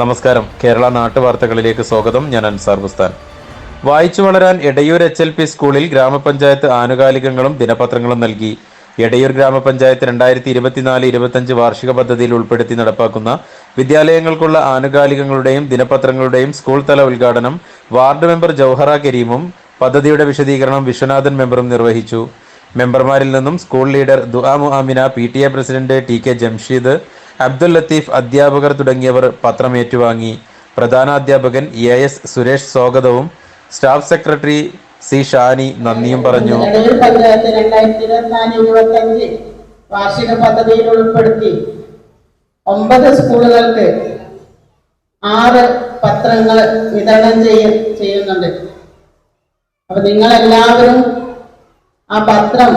നമസ്കാരം. കേരള നാട്ടുവാർത്തകളിലേക്ക് സ്വാഗതം. ഞാൻ അൻസാർ ബുസ്താൻ. വായിച്ചു വളരാൻ എടയൂർ എച്ച് എൽ പി സ്കൂളിൽ ഗ്രാമപഞ്ചായത്ത് ആനുകാലികങ്ങളും ദിനപത്രങ്ങളും നൽകി. എടയൂർ ഗ്രാമപഞ്ചായത്ത് രണ്ടായിരത്തി ഇരുപത്തിനാല് ഇരുപത്തഞ്ച് വാർഷിക പദ്ധതിയിൽ ഉൾപ്പെടുത്തി നടപ്പാക്കുന്ന വിദ്യാലയങ്ങൾക്കുള്ള ആനുകാലികങ്ങളുടെയും ദിനപത്രങ്ങളുടെയും സ്കൂൾ തല ഉദ്ഘാടനം വാർഡ് മെമ്പർ ജൌഹറ കരീമും പദ്ധതിയുടെ വിശദീകരണം വിശ്വനാഥൻ മെമ്പറും നിർവഹിച്ചു. മെമ്പർമാരിൽ നിന്നും school leader Dua Muamina P T A president T K Jamsheed Abdul Latheef അധ്യാപകർ തുടങ്ങിയവർ പത്രം ഏറ്റുവാങ്ങി പ്രധാനാധ്യാപകൻ എ എസ് സുരേഷ് സ്വാഗതവും സ്റ്റാഫ് സെക്രട്ടറി സി ഷാനി നന്ദിയും പറഞ്ഞു. വാർഷിക പദ്ധതിയിൽ ഉൾപ്പെടുത്തി ഒമ്പത് സ്കൂളുകൾക്ക് ആറ് പത്രങ്ങൾ വിതരണം ചെയ്യ ചെയ്യുന്നുണ്ട്. അപ്പൊ നിങ്ങൾ എല്ലാവരും ആ പത്രം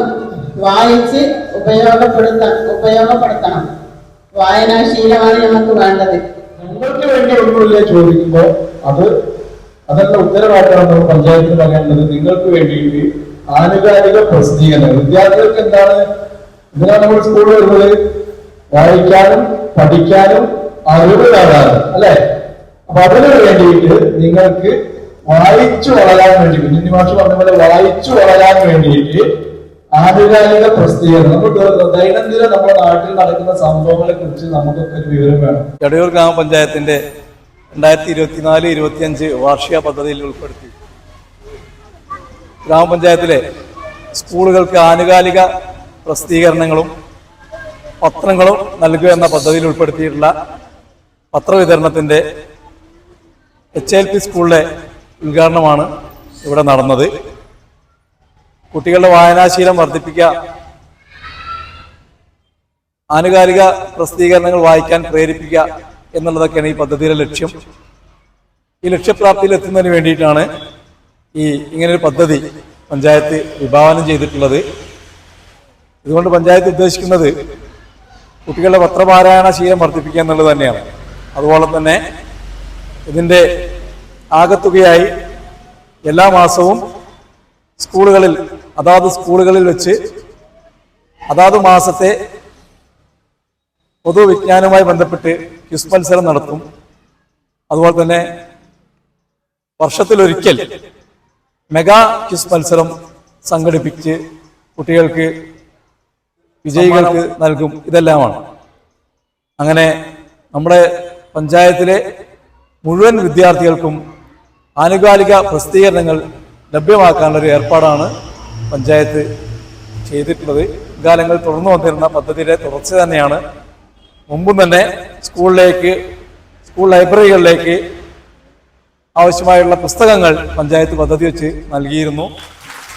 വായിച്ച് ഉപയോഗപ്പെടുത്ത ഉപയോഗപ്പെടുത്തണം. വായനാശീലമാണ് നമുക്ക് വേണ്ടത്. നിങ്ങൾക്ക് വേണ്ടി ഒന്നുമില്ല ചോദിക്കുമ്പോ അത് അതല്ല ഉത്തരവാദിത്തമാണ് നമ്മൾ പഞ്ചായത്തിൽ പറയേണ്ടത്? നിങ്ങൾക്ക് വേണ്ടി ആനുകാലിക പ്രസിദ്ധീകരണം. വിദ്യാർത്ഥികൾക്ക് എന്താണ്? ഇതിനാണ് നമ്മൾ സ്കൂളിൽ വരുന്നത് വായിക്കാനും പഠിക്കാനും അറിവ് നേടാനും അല്ലെ? അപ്പൊ അതിനു വേണ്ടിയിട്ട് നിങ്ങൾക്ക് വായിച്ചു വളരാൻ വേണ്ടി കുഞ്ഞിമാഷ് പറഞ്ഞ പോലെ വായിച്ചു വളരാൻ വേണ്ടിയിട്ട് ആനുകാലിക പ്രസിദ്ധീകരണം. ദ- ദൈനംദിന നമ്മുടെ നാട്ടിൽ നടക്കുന്ന സംഭവങ്ങളെ കുറിച്ച് നമുക്കൊക്കെ ഒരു വിവരം വേണം. എടയൂർ ഗ്രാമപഞ്ചായത്തിന്റെ രണ്ടായിരത്തി ഇരുപത്തിനാല് ഇരുപത്തിയഞ്ച് വാർഷിക പദ്ധതിയിൽ ഉൾപ്പെടുത്തി. ഗ്രാമപഞ്ചായത്തിലെ സ്കൂളുകൾക്ക് ആനുകാലിക പ്രസിദ്ധീകരണങ്ങളും പത്രങ്ങളും നൽകുക എന്ന പദ്ധതിയിൽ ഉൾപ്പെടുത്തിയിട്ടുള്ള പത്രവിതരണത്തിന്റെ എച്ച് എൽ പി സ്കൂളിലെ ഉദ്ഘാടനമാണ് ഇവിടെ നടന്നത്. കുട്ടികളുടെ വായനാശീലം വർദ്ധിപ്പിക്കുക. ആനുകാലിക പ്രസിദ്ധീകരണങ്ങൾ വായിക്കാൻ പ്രേരിപ്പിക്കുക എന്നുള്ളതൊക്കെയാണ് ഈ പദ്ധതിയുടെ ലക്ഷ്യം. ഈ ലക്ഷ്യപ്രാപ്തിയിൽ എത്തുന്നതിന് വേണ്ടിയിട്ടാണ് ഈ ഇങ്ങനൊരു പദ്ധതി പഞ്ചായത്ത് വിഭാവനം ചെയ്തിട്ടുള്ളത്. ഇതുകൊണ്ട് പഞ്ചായത്ത് ഉദ്ദേശിക്കുന്നത് കുട്ടികളുടെ പത്രപാരായണ ശീലം വർദ്ധിപ്പിക്കുക എന്നുള്ളത് തന്നെയാണ്. അതുപോലെ തന്നെ ഇതിന്റെ ആകത്തുകയായി എല്ലാ മാസവും സ്കൂളുകളിൽ അതാത് സ്കൂളുകളിൽ വെച്ച് അതാത് മാസത്തെ പൊതുവിജ്ഞാനവുമായി ബന്ധപ്പെട്ട് ക്വിസ് മത്സരം നടത്തും. അതുപോലെ തന്നെ വർഷത്തിലൊരിക്കൽ മെഗാ ക്വിസ് മത്സരം സംഘടിപ്പിച്ച് കുട്ടികൾക്ക് വിജയികൾക്ക് നൽകും. ഇതെല്ലാമാണ്. അങ്ങനെ നമ്മുടെ പഞ്ചായത്തിലെ മുഴുവൻ വിദ്യാർത്ഥികൾക്കും ആനുകാലിക പ്രസിദ്ധീകരണങ്ങൾ ലഭ്യമാക്കാനുള്ള ഒരു ഏർപ്പാടാണ് പഞ്ചായത്ത് ചെയ്തിട്ടുള്ളത്. കാലങ്ങൾ തുടർന്നു വന്നിരുന്ന പദ്ധതിയുടെ തുടർച്ച തന്നെയാണ്. മുമ്പും തന്നെ സ്കൂളിലേക്ക് സ്കൂൾ ലൈബ്രറികളിലേക്ക് ആവശ്യമായുള്ള പുസ്തകങ്ങൾ പഞ്ചായത്ത് പദ്ധതി വെച്ച് നൽകിയിരുന്നു.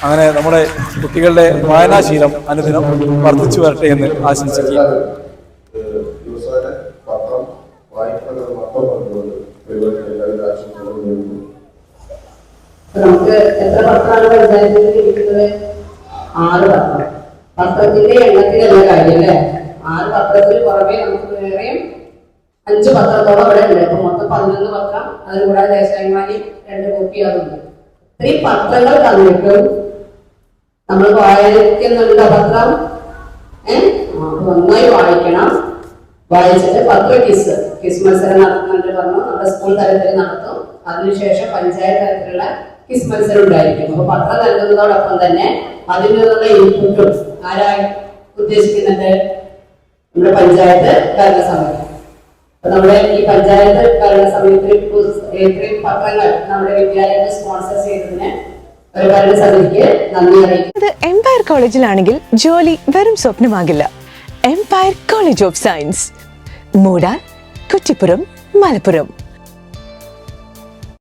അങ്ങനെ നമ്മുടെ കുട്ടികളുടെ വായനാശീലം അനുദിനം വർദ്ധിച്ചു വരട്ടെ എന്ന് ആശംസിക്കുക പത്രം വായിക്കുന്നത് നമുക്ക് എത്ര പത്രമാണ് പഞ്ചായത്തിൽ ഇരിക്കുന്നത് ആറ് പത്രം പത്രത്തിന്റെ എണ്ണത്തിലല്ല കാര്യം അല്ലേ? ആറ് പത്രത്തിന് പുറമെ നമുക്ക് വേറെയും അഞ്ച് പത്രത്തോളം ഇവിടെ ഉണ്ട്. അപ്പൊ മൊത്തം പതിനൊന്ന് പത്രം അതിലൂടെ കൂടാതെ ദേശാഭിമാനി രണ്ട് കോപ്പി ആകുന്നുണ്ട് ഇത്രയും പത്രങ്ങൾ തന്നിട്ടും നമ്മൾ വായിക്കുന്നുണ്ട് പത്രം. ഏഹ് നന്നായി വായിക്കണം. വായിച്ചിട്ട് പത്ര കിസ് കിസ് മത്സരം നടത്തുന്നുണ്ട് പറഞ്ഞു. നമ്മുടെ സ്കൂൾ തലത്തിൽ നടത്തും. അതിനുശേഷം പഞ്ചായത്ത് തലത്തിലുള്ള കിസ് മത്സരം ഉണ്ടായിരിക്കും അപ്പൊ പത്രം നൽകുന്നതോടൊപ്പം തന്നെ അതിനുള്ള ഇൻപുട്ടും ആരായി ഉദ്ദേശിക്കുന്നുണ്ട്? നമ്മുടെ പഞ്ചായത്ത് ഭരണസമിതി അപ്പൊ നമ്മുടെ ഈ പഞ്ചായത്ത് ഭരണസമിതിയിൽ ഇത്രയും പത്രങ്ങൾ നമ്മുടെ വിദ്യാലയത്തെ സ്പോൺസർ ചെയ്തതിന് ഒരു എംപയർ കോളേജിലാണെങ്കിൽ ജോലി വെറും സ്വപ്നമാകില്ല. എംപയർ കോളേജ് ഓഫ് സയൻസ് മൂടാൻ കുറ്റിപ്പുറം മലപ്പുറം.